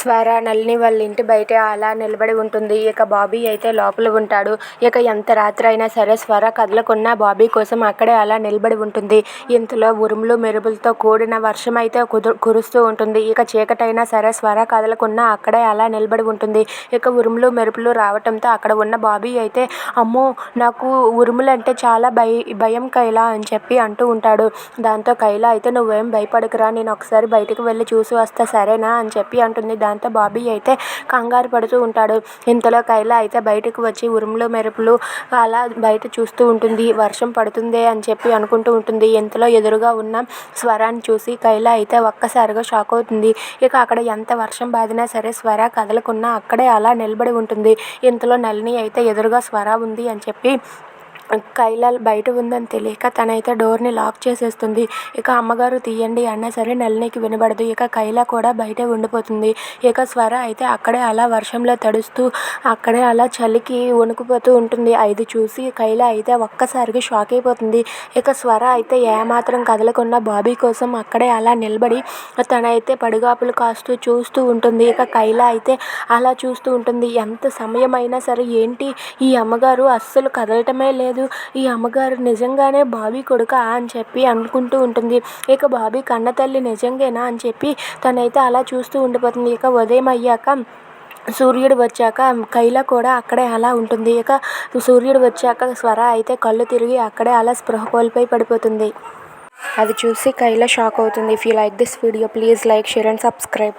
స్వర నళిని వాళ్ళ ఇంటి బయట అలా నిలబడి ఉంటుంది. ఇక బాబీ అయితే లోపల ఉంటాడు. ఇక ఎంత రాత్రి అయినా సరే స్వర కదలకున్నా బాబీ కోసం అక్కడే అలా నిలబడి ఉంటుంది. ఇంతలో ఉరుములు మెరుపులతో కూడిన వర్షం అయితే కుదు కురుస్తూ ఉంటుంది. ఇక చీకటైనా సరే స్వర కదలకున్నా అక్కడే అలా నిలబడి ఉంటుంది. ఇక ఉరుములు మెరుపులు రావటంతో అక్కడ ఉన్న బాబీ అయితే అమ్మో నాకు ఉరుములు అంటే చాలా భయ భయం కైలా అని చెప్పి అంటూ ఉంటాడు. దాంతో కైలా అయితే నువ్వేం భయపడకురా నేను ఒకసారి బయటికి వెళ్ళి చూసి వస్తా సరేనా అని చెప్పి అంటుంది. దాంతో బాబీ అయితే కంగారు పడుతూ ఉంటాడు. ఇంతలో కైలా అయితే బయటకు వచ్చి ఉరుములు మెరుపులు అలా బయట చూస్తూ ఉంటుంది. వర్షం పడుతుందే అని చెప్పి అనుకుంటూ ఉంటుంది. ఇంతలో ఎదురుగా ఉన్న స్వరాన్ని చూసి కైలా అయితే ఒక్కసారిగా షాక్ అవుతుంది. ఇక అక్కడ ఎంత వర్షం బాదినా సరే స్వర కదలకున్నా అక్కడే అలా నిలబడి ఉంటుంది. ఇంతలో నలిని అయితే ఎదురుగా స్వర ఉంది అని చెప్పి కైలా బయట ఉందని తెలియక తనైతే డోర్ని లాక్ చేసేస్తుంది. ఇక అమ్మగారు తీయండి అన్నా సరే నళినికి వినబడదు. ఇక కైలా కూడా బయటే ఉండిపోతుంది. ఇక స్వర అయితే అక్కడే అలా వర్షంలో తడుస్తూ అక్కడే అలా చలికి వణుకుపోతూ ఉంటుంది. అది చూసి కైలా అయితే ఒక్కసారిగా షాక్ అయిపోతుంది. ఇక స్వర అయితే ఏమాత్రం కదలకుండా బాబీ కోసం అక్కడే అలా నిలబడి తనైతే పడిగాపులు కాస్తూ చూస్తూ ఉంటుంది. ఇక కైలా అయితే అలా చూస్తూ ఉంటుంది. ఎంత సమయం అయినా సరే ఏంటి ఈ అమ్మగారు అస్సలు కదలటమే లేదు. ఈ అమ్మగారు నిజంగానే బాబీ కొడుకా అని చెప్పి అనుకుంటూ ఉంటుంది. ఇక బాబీ కన్నతల్లి నిజంగానా అని చెప్పి తనైతే అలా చూస్తూ ఉండిపోతుంది. ఇక ఉదయం అయ్యాక సూర్యుడు వచ్చాక కైలా కూడా అక్కడే అలా ఉంటుంది. ఇక సూర్యుడు వచ్చాక స్వర అయితే కళ్ళు తిరిగి అక్కడే అలా స్పృహ కోల్పోయి పడిపోతుంది. అది చూసి కైలా షాక్ అవుతుంది. If you like this video please like share and subscribe